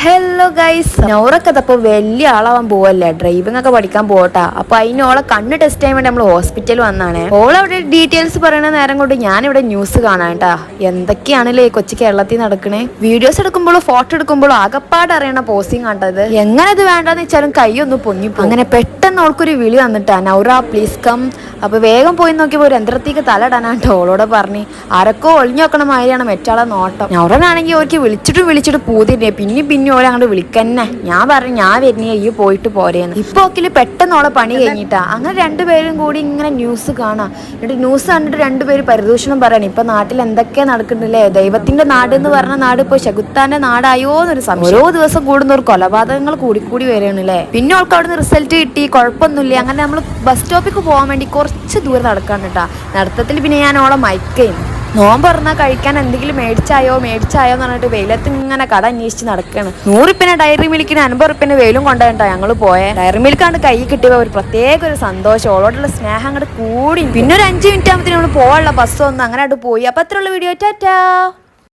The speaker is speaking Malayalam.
ഹലോ ഗൈസ് നൗറൊക്കെ അതപ്പോൾ വലിയ ആളാവാൻ പോവല്ലേ? ഡ്രൈവിംഗ് ഒക്കെ പഠിക്കാൻ പോട്ടാ അപ്പൊ അതിന് ഓളെ കണ്ണ് ടെസ്റ്റ് ചെയ്യാൻ വേണ്ടി നമ്മൾ ഹോസ്പിറ്റലിൽ വന്നാണ്. ഓളവിടെ ഡീറ്റെയിൽസ് പറയണ നേരം കൊണ്ട് ഞാൻ ഇവിടെ ന്യൂസ് കാണാട്ടാ. എന്തൊക്കെയാണല്ലേ കൊച്ചു കേരളത്തിൽ നടക്കണേ? വീഡിയോസ് എടുക്കുമ്പോഴും ഫോട്ടോ എടുക്കുമ്പോഴും ആകപ്പാട് അറിയണ പോസിങ് കണ്ടത് എങ്ങനെ ഇത് വേണ്ടെന്ന് വെച്ചാലും കൈയൊന്ന് പൊങ്ങി അങ്ങനെ പെട്ടെന്ന് ഓൾക്കൊരു വിളി വന്നിട്ടാ. നൗറ പ്ലീസ് കം അപ്പൊ വേഗം പോയി നോക്കിയപ്പോ ഒരു യന്ത്രത്തേക്ക് തല ഇടാനാട്ടോ ഓളോട് പറഞ്ഞു. ആരൊക്കെ ഒളിഞ്ഞു നോക്കണ മാതിരിയാണ് മെറ്റാളെ നോട്ടം. നൗറനാണെങ്കിൽ അവർക്ക് വിളിച്ചിട്ടും വിളിച്ചിട്ട് പോതിരുന്നേ പിന്നെ പിന്നെ ഓലെ അങ്ങോട്ട് വിളിക്കന്നെ. ഞാൻ പറഞ്ഞു ഞാൻ വരുന്നേ ഈ പോയിട്ട് പോരേന്ന്. ഇപ്പൊ ഒക്കെ പെട്ടെന്ന് ഓളെ പണി കഴിഞ്ഞിട്ടാ. അങ്ങനെ രണ്ടുപേരും കൂടി ഇങ്ങനെ ന്യൂസ് കാണാം. എന്നിട്ട് ന്യൂസ് കണ്ടിട്ട് രണ്ടുപേര് പരിദൂഷണം പറയണം. ഇപ്പൊ നാട്ടിൽ എന്തൊക്കെ നടക്കുന്നില്ലേ ദൈവത്തിന്റെ നാട് എന്ന് പറഞ്ഞ നാട് ഇപ്പൊ ശകുത്താന്റെ നാടായോ എന്നൊരു സംശയം. ഓരോ ദിവസം കൂടുന്നവർ കൊലപാതകങ്ങൾ കൂടിക്കൂടി വരികയാണല്ലേ പിന്നെ ഓൾക്ക് അവിടുന്ന് റിസൾട്ട് കിട്ടി കുഴപ്പമൊന്നുമില്ല അങ്ങനെ നമ്മൾ ബസ് സ്റ്റോപ്പിക്ക് പോകാൻ വേണ്ടി കുറച്ച് ദൂരം നടക്കാൻ കേട്ടാ. നടത്തത്തിൽ പിന്നെ ഞാൻ ഓളെ മയക്കേന്നു നോമ്പ് പറഞ്ഞാൽ കഴിക്കാൻ എന്തെങ്കിലും മേടിച്ചായോ മേടിച്ചായോ എന്ന് പറഞ്ഞിട്ട് വെയിലത്ത് ഇങ്ങനെ കട അന്വേഷിച്ച് നടക്കുകയാണ് നൂറുപ്പിനെ ഡയറി മിൽക്കിന് അൻപത് റുപ്പിന് വെയിലും കൊണ്ടുപോയിട്ടാ ഞങ്ങൾ പോയെ. ഡയറി മിൽക്കാണ്ട് കൈ കിട്ടിയപ്പോൾ ഒരു പ്രത്യേക ഒരു സന്തോഷം. ഓളോടുള്ള സ്നേഹം അങ്ങോട്ട് കൂടി. പിന്നെ ഒരു അഞ്ച് മിനിറ്റ് ആകുമ്പോൾ നമ്മൾ പോകാനുള്ള ബസ് വന്നു അങ്ങനെ അങ്ങോട്ട് പോയി. അപ്പൊ അത്രയുള്ള വീഡിയോ. ടാറ്റാ.